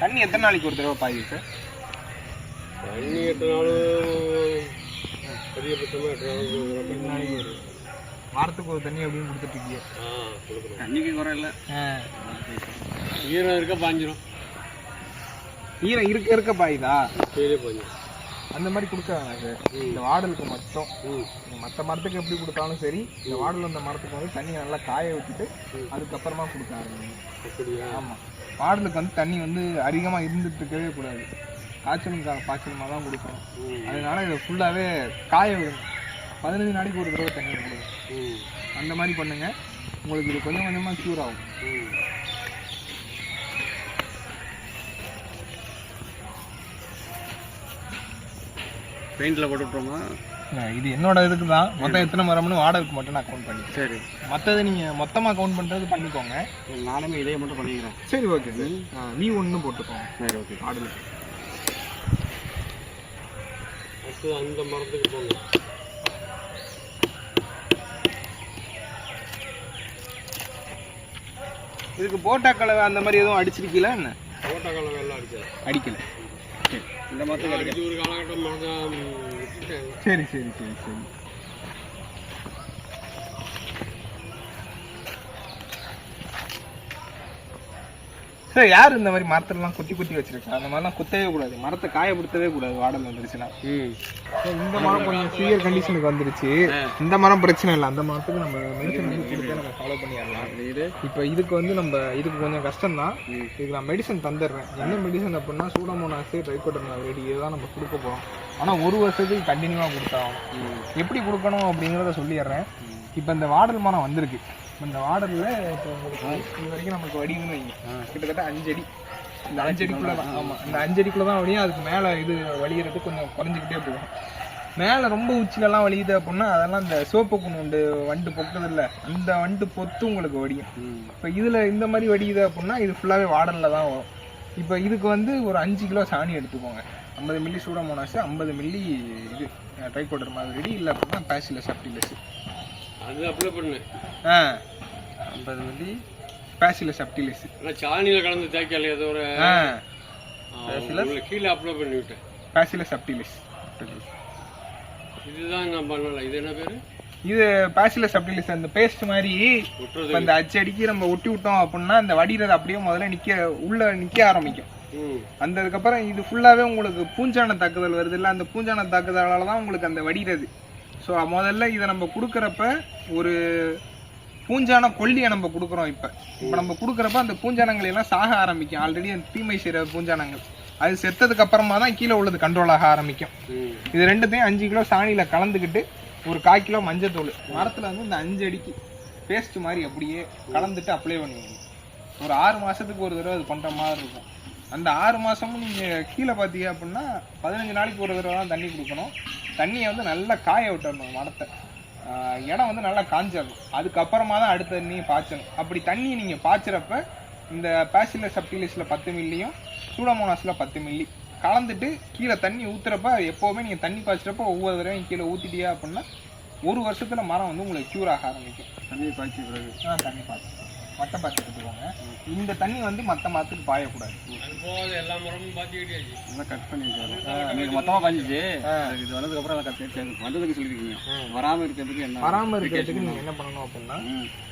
தண்ணி எத்தனை நாளைக்கு ஒரு தடவை பாயுது சார்? தண்ணி எட்டு நாள் அதிகபட்சமாக எட்டு நாள் ரெண்டு நாளைக்கு ஒரு வாரத்துக்கு ஒரு தண்ணி அப்படின்னு கொடுத்துட்டு தண்ணிக்கு குறை இல்லை. ஈரம் இருக்க பாஞ்சிரும். ஈரம் இருக்க இருக்க பாயுதா? கீழே பாஞ்சிரும். அந்த மாதிரி கொடுக்க வேணாம் சார் இந்த வாடலுக்கு மட்டும் ம். மற்ற மரத்துக்கு எப்படி கொடுத்தாலும் சரி இந்த வாடல் வந்த மரத்துக்கு வந்து தண்ணியை நல்லா காய விட்டுட்டு அதுக்கப்புறமா கொடுக்க ஆரம்பிங்க ஆமாம் வாடலுக்கு வந்து தண்ணி வந்து அதிகமாக இருந்துட்டு இருக்கவே கூடாது. காய்ச்சலும் பாய்ச்சலுமாக தான் கொடுக்கணும் அதனால இதை ஃபுல்லாகவே காய விடுங்க. பதினஞ்சு நாளைக்கு ஒரு தடவை தண்ணி கொடுங்க. ம். அந்த மாதிரி பண்ணுங்க. உங்களுக்கு இது கொஞ்சம் கொஞ்சமாக க்யூர் ஆகும். பெயிண்டில் போட்டு விட்ருமா இது என்னோட இதுக்கு தான் மொத்தம் எத்தனை மரம்னு வாடகைக்கு மட்டும் நான் கவுண்ட் பண்ணி சரி. மற்றது நீங்கள் மொத்தமாக கவுண்ட் பண்ணுறது பண்ணிக்கோங்க. நானுமே இதே மட்டும் பண்ணிக்கிறேன். சரி ஓகே நீ ஒன்று போட்டுக்கோங்க சரி ஓகே அடுத்து அந்த மரத்துக்கு போங்க. இதுக்கு போட்டா கலவை அந்த மாதிரி எதுவும் அடிச்சிருக்கீங்களா என்ன? ஓட்ட கலவை எல்லாம் அடிச்சது அடிக்கல. இந்த விட்டுட்டேன் சரி சரி சரி சரி. சார் யார் இந்த மாதிரி மரத்துலலாம் குத்தி குத்தி வச்சிருக்கா? அந்த மாதிரிலாம் குத்தவே கூடாது. மரத்தை காயப்படுத்தவே கூடாது வாடல் வந்துருச்சுன்னா. இந்த மரம் கொஞ்சம் சிவியர் கண்டிஷனுக்கு வந்துருச்சு. இந்த மரம் பிரச்சனை இல்லை. அந்த மரத்துக்கு நம்ம மெடிசன் கொடுத்தே நம்ம ஃபாலோ பண்ணிடலாம். இப்போ இதுக்கு வந்து நம்ம இதுக்கு கொஞ்சம் கஷ்டம் தான் இதுக்கு நான் மெடிசன் தந்துடுறேன். என்ன மெடிசன் அப்படின்னா சூடமோனாஸ் ட்ரைகோட்டர்னா ரெடி இதுதான் நம்ம கொடுக்க போகிறோம் ஆனால் ஒரு வருஷத்துக்கு கண்டினியூவாக கொடுத்தாகணும் எப்படி கொடுக்கணும் அப்படிங்கிறத சொல்லிடுறேன். இப்போ இந்த வாடல் மரம் வந்திருக்கு. இந்த வாடலில் இப்போ இது வரைக்கும் நமக்கு வடிவுன்னு வைங்க. கிட்டத்தட்ட அஞ்சு அடி இந்த அஞ்சு அடிக்குள்ள தான் ஆமாம் இந்த அஞ்சு அடிக்குள்ள தான் வடியும் அதுக்கு மேலே இது வலிகிறது கொஞ்சம் குறைஞ்சிக்கிட்டே போகும். மேலே ரொம்ப உச்சிலெல்லாம் வலியுது அப்படின்னா அதெல்லாம் இந்த சோப்பு புண்ணு வண்டு பொக்குது இல்லை அந்த வண்டு பொத்து உங்களுக்கு வடியும். இப்போ இதில் இந்த மாதிரி வடியுது அப்படின்னா இது ஃபுல்லாகவே வாடலில் தான் வரும். இப்போ இதுக்கு வந்து ஒரு அஞ்சு கிலோ சாணி எடுத்துக்கோங்க. ஐம்பது மில்லி சூடமோனாஸ் ஐம்பது மில்லி இது ட்ரைகோடர் மாதிரி இல்லை அப்படின்னா பேசிலஸ் அப்டிலஸ். அது அப்ளை பண்ணு. ஐம்பது மில்லி. பேசிலஸ் அப்டிலஸ் ஆனால் சாணியில் கலந்து தேய்க்கல ஏதோ ஒரு கீழே அப்ளை பண்ணி விட்டேன். பேசிலஸ் அப்டிலஸ் இதுதான் நான் பண்ணல. இது என்ன பேர்? இது பேசிலஸ் அப்டிலஸ் அந்த பேஸ்ட் மாதிரி இந்த அச்சு அடிக்கி நம்ம ஒட்டி விட்டோம் அப்படின்னா இந்த வடிகிறது அப்படியே முதல்ல நிற்க உள்ள நிற்க ஆரம்பிக்கும். ம். அந்த அதுக்கப்புறம் இது ஃபுல்லாகவே உங்களுக்கு பூஞ்சான தாக்குதல் வருது இல்லை அந்த பூஞ்சான தாக்குதலால தான் உங்களுக்கு அந்த வடிகிறது ஸோ முதல்ல இதை நம்ம கொடுக்குறப்ப ஒரு பூஞ்சான கொல்லியை நம்ம கொடுக்குறோம் இப்போ. இப்போ நம்ம கொடுக்குறப்ப அந்த பூஞ்சானங்கள் எல்லாம் சாக ஆரம்பிக்கும். ஆல்ரெடி அந்த தீமை செய்கிற பூஞ்சானங்கள். அது செத்ததுக்கு அப்புறமா தான் கீழே உள்ளது கண்ட்ரோல் ஆக ஆரம்பிக்கும். இது ரெண்டுத்தையும் அஞ்சு கிலோ சாணியில் கலந்துக்கிட்டு ஒரு கால் கிலோ மஞ்சத்தூள் மரத்தில் வந்து இந்த அஞ்சு அடிக்கு பேஸ்ட் மாதிரி அப்படியே கலந்துட்டு அப்ளை பண்ணுவீங்க. ஒரு ஆறு மாதத்துக்கு ஒரு தடவை அது பண்ணுற மாதிரி இருக்கும். அந்த ஆறு மாதமும் நீங்கள் கீழே பார்த்தீங்க அப்படின்னா பதினஞ்சு நாளைக்கு ஒரு தடவை தான் தண்ணி கொடுக்கணும். தண்ணியை வந்து நல்லா காய விட்டுறணும் மரத்தை. இடம் வந்து நல்லா காஞ்சிடணும் அதுக்கப்புறமா தான் அடுத்த தண்ணியை பாய்ச்சணும். அப்படி தண்ணியை நீங்கள் பாய்ச்சறப்ப இந்த பேசிலஸ் சப்டிலிஸில் பத்து மில்லியும் சூடமோனாஸில் பத்து மில்லி கலந்துட்டு கீழே தண்ணி ஊற்றுறப்ப எப்போவுமே நீங்கள் தண்ணி பாய்ச்சறப்ப ஒவ்வொரு தடவையும் கீழே ஊற்றிட்டியா அப்படின்னா ஒரு வருஷத்தில் மரம் வந்து உங்களுக்கு க்யூர் ஆக ஆரம்பிக்கும். தண்ணியை பாய்ச்சி பிறகு. ஆ தண்ணி பாய்ச்சி மட்டை பாய்ச்சி எடுத்துக்கோங்க. இந்த தண்ணி வந்து மற்ற மரத்துக்கு பாயக்கூடாது. எல்லா மரமும் நல்லா கட் பண்ணி வச்சாரு நீங்கள் மொத்தமாக பாய்ஞ்சிச்சு அதுக்கு இது வந்ததுக்கப்புறம் அதை கட் பண்ணி வந்ததுக்கு சொல்லியிருக்கீங்க வராமல் இருக்கிறதுக்கு என்ன வராமல் இருக்கிறதுக்கு நீங்கள் என்ன பண்ணணும் அப்படின்னா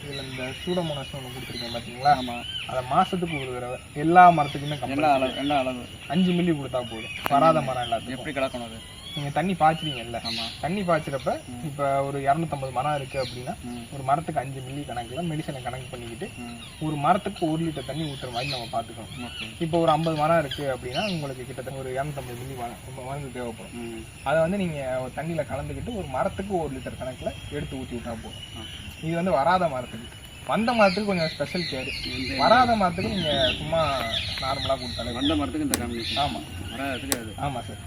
இதில் இந்த சூடமோனாஸ் ஒன்று கொடுத்துருக்கேன் பார்த்தீங்களா ஆமாம் அதை மாதத்துக்கு ஒரு தடவை எல்லா மரத்துக்குமே என்ன கம்பல் அளவு என்ன அளவு. அஞ்சு மில்லி கொடுத்தா போதும். வராத மரம் எல்லாத்துக்கும். எப்படி கலக்கணும் அது? நீங்கள் தண்ணி பாய்ச்சிருங்கல்ல ஆமாம் தண்ணி பாய்ச்சறப்ப இப்போ ஒரு இரநூத்தம்பது மரம் இருக்குது அப்படின்னா ஒரு மரத்துக்கு அஞ்சு மில்லி கணக்கில் மெடிசனை கணக்கு பண்ணிக்கிட்டு ஒரு மரத்துக்கு ஒரு லிட்டர் தண்ணி ஊற்றுற மாதிரி நம்ம பார்த்துக்கணும். இப்போ ஒரு ஐம்பது மரம் இருக்குது அப்படின்னா உங்களுக்கு கிட்டத்தட்ட ஒரு இரநூத்தம்பது மில்லி மருந்து தேவைப்படும். அதை வந்து நீங்கள் தண்ணியில் கலந்துக்கிட்டு ஒரு மரத்துக்கு ஒரு லிட்டர் கணக்கில் எடுத்து ஊற்றி விட்டா போதும். இது வந்து வராத மரத்துக்கு. வந்த மரத்துக்கு கொஞ்சம் ஸ்பெஷல் கேர் வராத மரத்துக்கு நீங்கள் சும்மா நார்மலாக கொடுத்தாலே வந்த மரத்துக்கு இந்த காம்பினேஷன் ஆமாம் வராதுக்கு அது. ஆமாம் சார்